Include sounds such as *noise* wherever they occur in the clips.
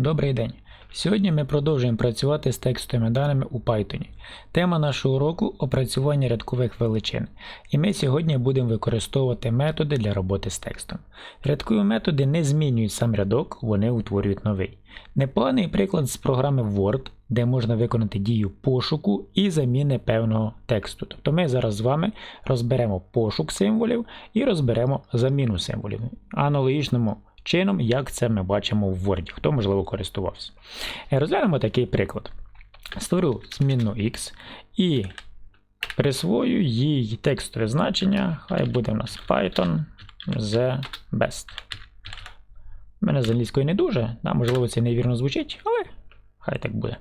Добрий день! Сьогодні ми продовжуємо працювати з текстовими даними у Python. Тема нашого уроку опрацювання рядкових величин. І ми сьогодні будемо використовувати методи для роботи з текстом. Рядкові методи не змінюють сам рядок, вони утворюють новий. Непоганий приклад з програми Word, де можна виконати дію пошуку і заміни певного тексту. Тобто ми зараз з вами розберемо пошук символів і розберемо заміну символів. Аналогічному чином, як це ми бачимо в Word, хто можливо користувався. Е, Розглянемо такий приклад. Створю змінну X і присвою їй текстове значення. Хай буде в нас Python the best. У мене з англійською не дуже, да, можливо, це невірно звучить, але хай так буде.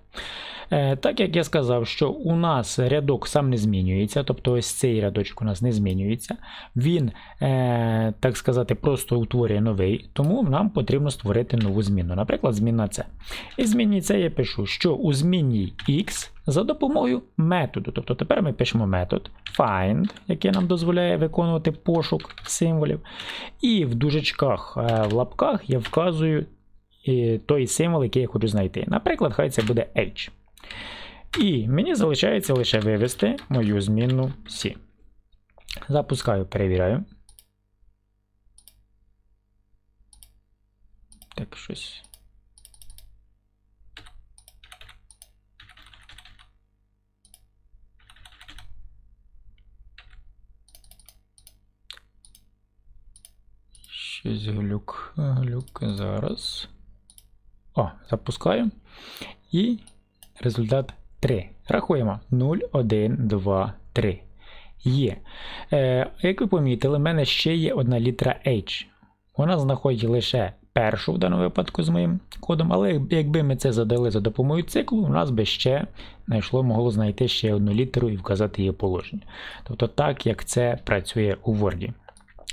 Е, Так як я сказав, що у нас рядок сам не змінюється, тобто ось цей рядочок у нас не змінюється, він, е, так сказати, просто утворює новий, тому нам потрібно створити нову зміну. Наприклад, зміна C. І в зміні C я пишу, що у змінній X за допомогою методу. Тобто тепер ми пишемо метод find, який нам дозволяє виконувати пошук символів. І в дужечках е, в лапках я вказую той символ, який я хочу знайти. Наприклад, хай це буде H. І мені залишається лише вивести мою змінну C. Запускаю, перевіряю. Так, щось. Щось глюк, глюк зараз. О, запускаю. І результат 3. Рахуємо 0, 1, 2, 3. Є. Е, як ви помітили, в мене ще є одна літера H. Вона знаходить лише першу в даному випадку з моїм кодом, але якби ми це задали за допомогою циклу, у нас би ще знайшло, могло знайти ще одну літеру і вказати її положення. Тобто так, як це працює у Word.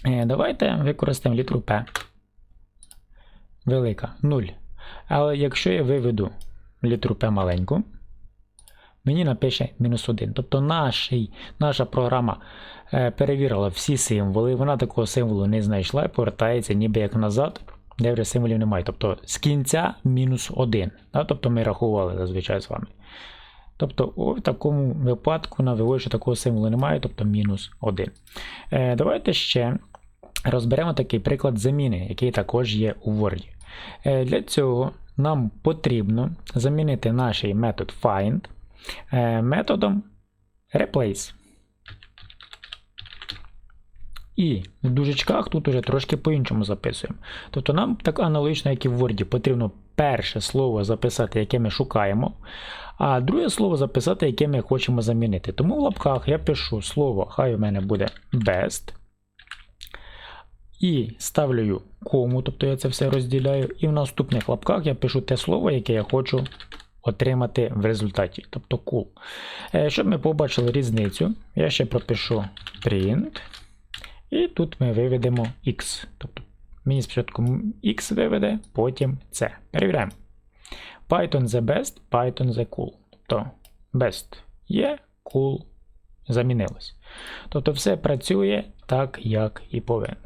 Е, давайте використаємо літеру P. Велика 0. Але якщо я виведу літеру P маленьку, мені напише мінус 1. Тобто нашій, наша програма е, перевірила всі символи, вона такого символу не знайшла і повертається ніби як назад, де вже символів немає. Тобто з кінця мінус 1. Да? Тобто ми рахували зазвичай з вами. Тобто, у такому випадку на виводі такого символу немає, тобто мінус 1. Е, давайте ще розберемо такий приклад заміни, який також є у Word. Е, для цього нам потрібно замінити наш метод find е, методом replace. І в дужечках тут уже трошки по-іншому записуємо. Тобто нам так аналогічно, як і в Word, потрібно перше слово записати, яке ми шукаємо, а друге слово записати, яке ми хочемо замінити. Тому в лапках я пишу слово, хай у мене буде best. І ставлю кому, тобто я це все розділяю. І в наступних лапках я пишу те слово, яке я хочу отримати в результаті, тобто cool. Е, Щоб ми побачили різницю, я ще пропишу print. І тут ми виведемо X. Тобто мені спочатку X виведе, потім C. Перевіряємо. Python the best, Python the cool. Тобто best є, cool замінилось. Тобто все працює так, як і повинно.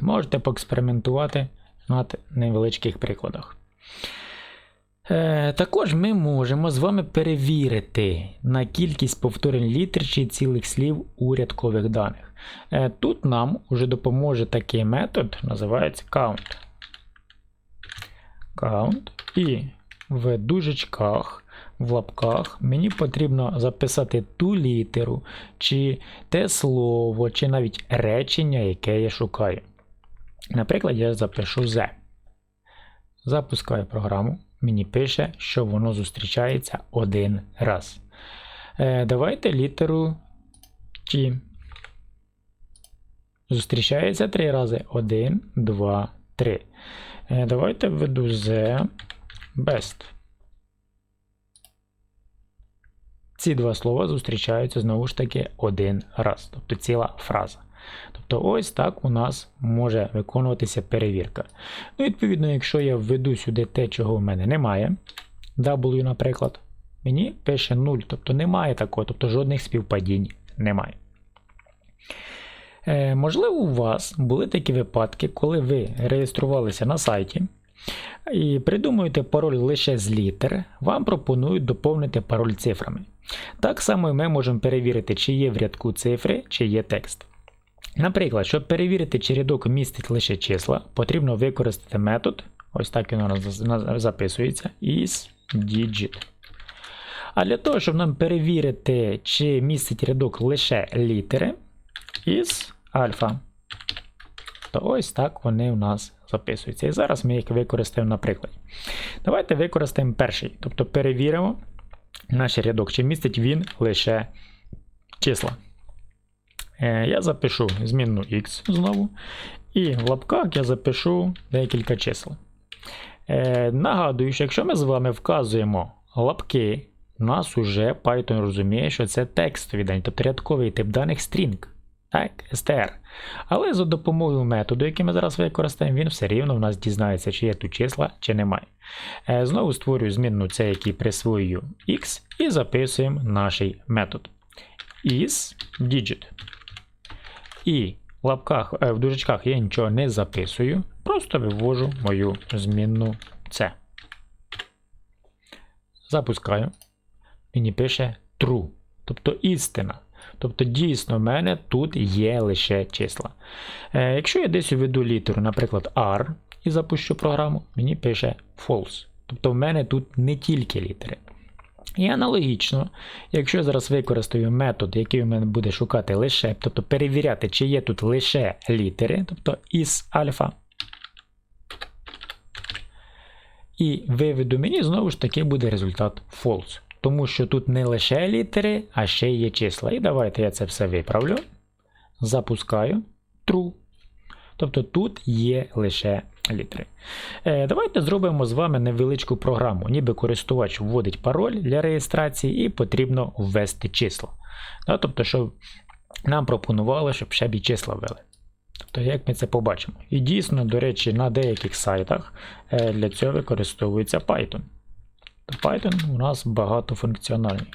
Можете поекспериментувати на невеличких прикладах. Е, також ми можемо з вами перевірити на кількість повторень літер чи цілих слів у рядкових даних. Е, тут нам уже допоможе такий метод, називається count. Count. І в дужечках, в лапках мені потрібно записати ту літеру, чи те слово, чи навіть речення, яке я шукаю. Наприклад, я запишу Z. Запускаю програму. Мені пише, що воно зустрічається один раз. Е, Давайте літеру T. Зустрічається три рази. Один, два, три. Е, Давайте введу Z best. Ці два слова зустрічаються знову ж таки один раз. Тобто ціла фраза. Тобто ось так у нас може виконуватися перевірка. Ну, Відповідно, якщо я введу сюди те, чого в мене немає, W, наприклад, мені пише 0, тобто немає такого, тобто жодних співпадінь немає. Е, Можливо, у вас були такі випадки, коли ви реєструвалися на сайті, І придумуєте пароль лише з літер, вам пропонують доповнити пароль цифрами. Так само і ми можемо перевірити, чи є в рядку цифри, чи є текст. Наприклад, щоб перевірити, чи рядок містить лише числа, потрібно використати метод, ось так він у нас записується, isDigit. А для того, щоб нам перевірити, чи містить рядок лише літери, із альфа. То ось так вони у нас записуються. І зараз ми їх використаємо на прикладі. Давайте використаємо перший. Тобто перевіримо наш рядок, чи містить він лише числа. Е, Я запишу змінну x знову. І в лапках я запишу декілька чисел. Е, Нагадую, що якщо ми з вами вказуємо лапки, у нас уже Python розуміє, що це текстові дані, тобто рядковий тип даних string. Так, str. Але за допомогою методу, який ми зараз використаємо, він все рівно в нас дізнається, чи є тут числа, чи немає. Е, Знову створюю змінну це, який присвоюю x, і записуємо наш метод. is digit. І в лапках, е, в дужечках я нічого не записую, просто вивожу мою змінну C. Запускаю. Мені пише true, тобто істина. Тобто, дійсно, в мене тут є лише числа. Е, Якщо я десь введу літеру, наприклад, R, і запущу програму, мені пише false. Тобто в мене тут не тільки літери. І аналогічно, якщо я зараз використаю метод, який у мене буде шукати лише, тобто перевіряти, чи є тут лише літери, тобто із альфа. І виведу мені знову ж таки буде результат false. Тому що тут не лише літери, а ще є числа. І давайте я це все виправлю. Запускаю true. Тобто тут є лише літери. Е, Давайте зробимо з вами невеличку програму. Ніби користувач вводить пароль для реєстрації і потрібно ввести числа. Да, тобто, щоб нам пропонували, щоб ще б і числа ввели. Тобто, як ми це побачимо. І дійсно, до речі, на деяких сайтах е, для цього використовується Python. Python у нас багатофункціональний.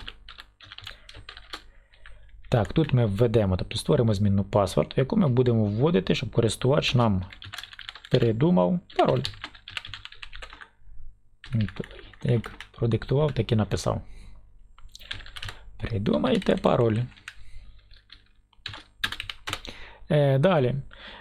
Так, тут ми введемо, тобто створимо змінну паспорт, яку ми будемо вводити, щоб користувач нам передумав пароль. Як продиктував, так і написав. Придумайте пароль. Е, Далі.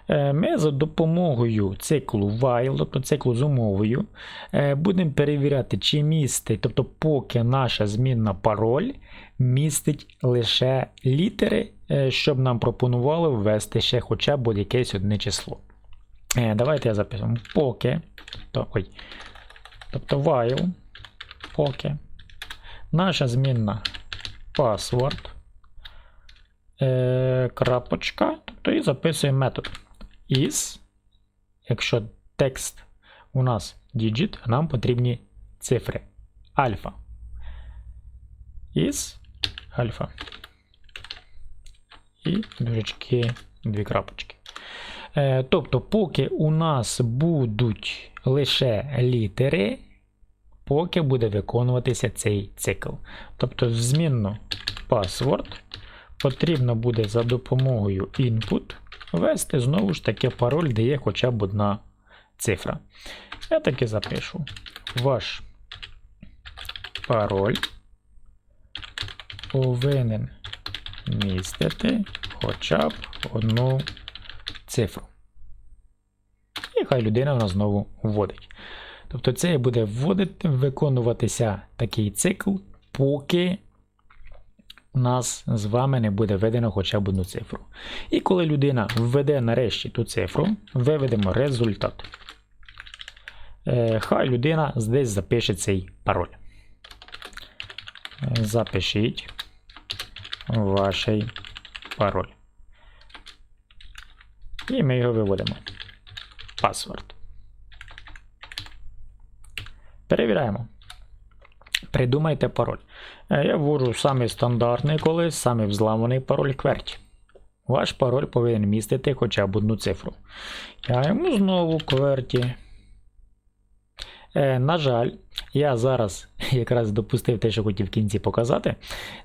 Е, Ми за допомогою циклу while, тобто циклу з умовою, е, будемо перевіряти, чи містить, тобто, поки наша змінна пароль містить лише літери, е, щоб нам пропонували ввести ще хоча б якесь одне число. Е, Давайте я записую поки. То, ой, тобто while, поки. Наша змінна password. Е, крапочка, тобто і записуємо метод is. Якщо текст у нас digit, нам потрібні цифри альфа. Is альфа. І дужечки, дві крапочки. Е, Тобто, поки у нас будуть лише літери, поки буде виконуватися цей цикл. Тобто, змінно password потрібно буде за допомогою input ввести знову ж таки пароль, де є хоча б одна цифра. Я таки запишу ваш пароль повинен містити хоча б одну цифру. І хай людина вона знову вводить. Тобто це буде вводити, виконуватися такий цикл, поки у нас з вами не буде введено хоча б одну цифру. І коли людина введе нарешті ту цифру, виведемо результат. Е, хай людина десь запише цей пароль. Е, запишіть ваш пароль. І ми його виводимо. Паспорт. Перевіряємо. Придумайте пароль. Е, я ввожу самий стандартний колись, самий взламаний пароль QWERTY. Ваш пароль повинен містити хоча б одну цифру. Я йому знову QWERTY. Е, на жаль, Я зараз *laughs* якраз допустив те, що хотів в кінці показати.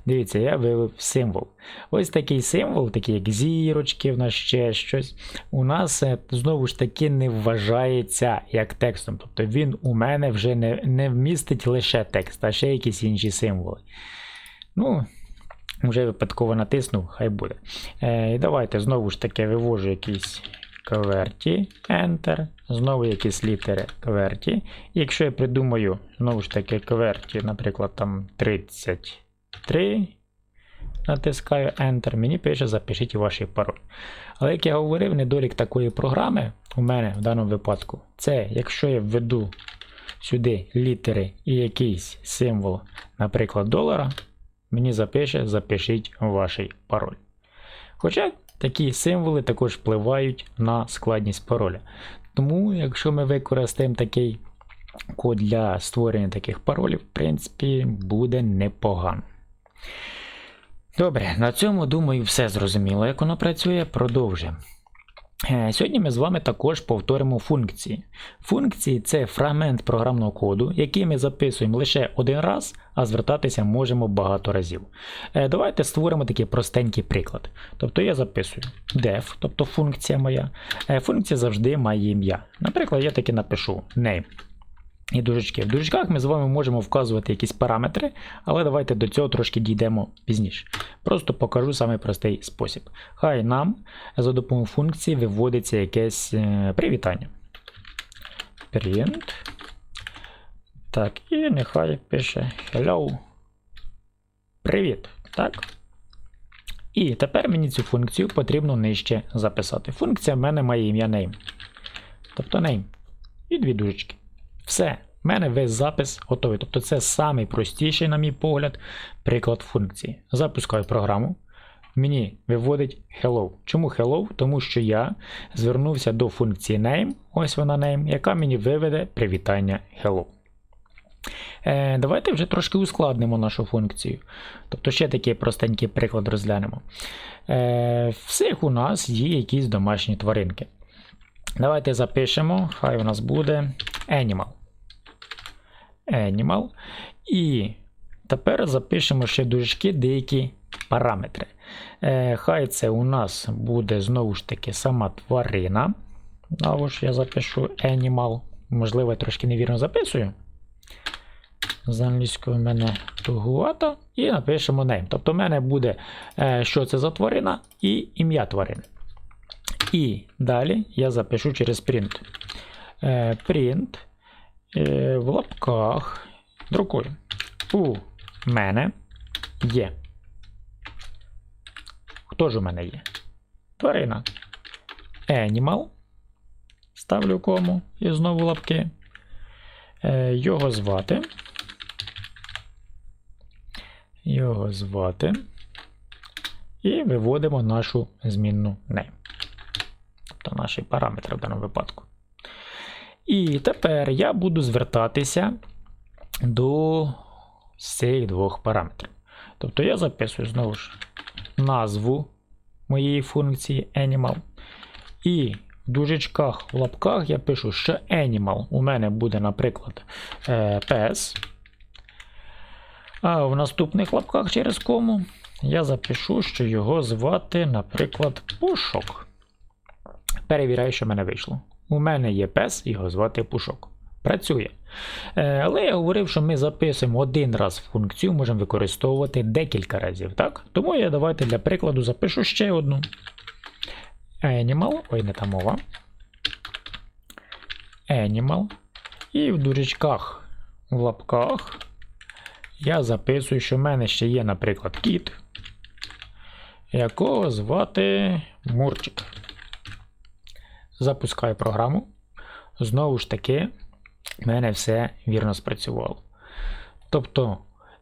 Дивіться, я вивів символ. Ось такий символ, такий як зірочки, в нас ще щось. У нас е, знову ж таки не вважається як текстом. Тобто він у мене вже не, не вмістить лише текст, а ще якісь інші символи. Ну, вже випадково натиснув, хай буде. Е, І давайте знову ж таки вивожу якісь кверті, Enter, знову якісь літери кверті. І якщо я придумаю, знову ж таки, кверті, наприклад, там 33, натискаю Enter, мені пише запишіть ваш пароль. Але як я говорив, недолік такої програми у мене в даному випадку, це якщо я введу сюди літери і якийсь символ, наприклад, долара, мені запише запишіть ваш пароль. Хоча такі символи також впливають на складність пароля. Тому, якщо ми використаємо такий код для створення таких паролів, в принципі, буде непогано. Добре, на цьому, думаю, все зрозуміло, як воно працює. Продовжуємо. Е, Сьогодні ми з вами також повторимо функції. Функції це фрагмент програмного коду, який ми записуємо лише один раз, а звертатися можемо багато разів. Е, Давайте створимо такий простенький приклад. Тобто я записую def, тобто функція моя. Е, Функція завжди має ім'я. Наприклад, я таки напишу name. І дужечки. В дужечках ми з вами можемо вказувати якісь параметри, але давайте до цього трошки дійдемо пізніше. Просто покажу самий простий спосіб. Хай нам за допомогою функції виводиться якесь е, привітання. Print. Так, і нехай пише Hello. Привіт. Так. І тепер мені цю функцію потрібно нижче записати. Функція в мене має ім'я name. Тобто name. І дві дужечки. Все, в мене весь запис готовий. Тобто це найпростіший, на мій погляд, приклад функції. Запускаю програму. Мені виводить hello. Чому hello? Тому що я звернувся до функції name, ось вона name, яка мені виведе привітання hello. Е, Давайте вже трошки ускладнимо нашу функцію. Тобто ще такий простенький приклад розглянемо. Е, Всіх у нас є якісь домашні тваринки. Давайте запишемо, хай у нас буде animal. Animal. І тепер запишемо ще дужки деякі параметри. Е, Хай це у нас буде знову ж таки сама тварина. Знову ж я запишу animal. Можливо, я трошки невірно записую. З англійською в мене тугувато. І напишемо name. Тобто в мене буде, е, що це за тварина, і ім'я тварини. І далі я запишу через print. Е, print е, в лапках. Друкую. У мене є. Хто ж у мене є? Тварина. Animal. Ставлю кому і знову лапки. Е, Його звати. Його звати. І виводимо нашу змінну name. Тобто наші параметри в даному випадку. І тепер я буду звертатися до цих двох параметрів. Тобто я записую знову ж назву моєї функції animal. І в дужечках в лапках я пишу, що animal у мене буде, наприклад, е, PS. А в наступних лапках через кому я запишу, що його звати, наприклад, Пушок. Перевіряю, що в мене вийшло. У мене є пес, його звати Пушок. Працює. Е, але я говорив, що ми записуємо один раз функцію, можемо використовувати декілька разів. так? Тому я давайте для прикладу запишу ще одну. Animal, ой, не та мова. Animal. І в дужечках в лапках я записую, що в мене ще є, наприклад, кіт, якого звати Мурчик. Запускаю програму. Знову ж таки, в мене все вірно спрацювало. Тобто,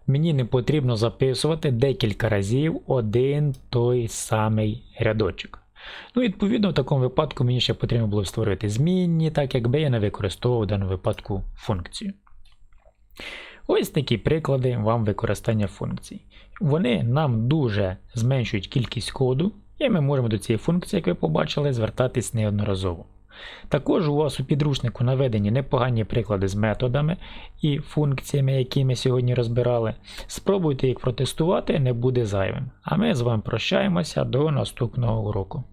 мені не потрібно записувати декілька разів один той самий рядочок. Ну, відповідно, в такому випадку мені ще потрібно було створити змінні, так якби я не використовував в даному випадку функцію. Ось такі приклади вам використання функцій. Вони нам дуже зменшують кількість коду, і ми можемо до цієї функції, як ви побачили, звертатись неодноразово. Також у вас у підручнику наведені непогані приклади з методами і функціями, які ми сьогодні розбирали. Спробуйте їх протестувати, не буде зайвим. А ми з вами прощаємося до наступного уроку.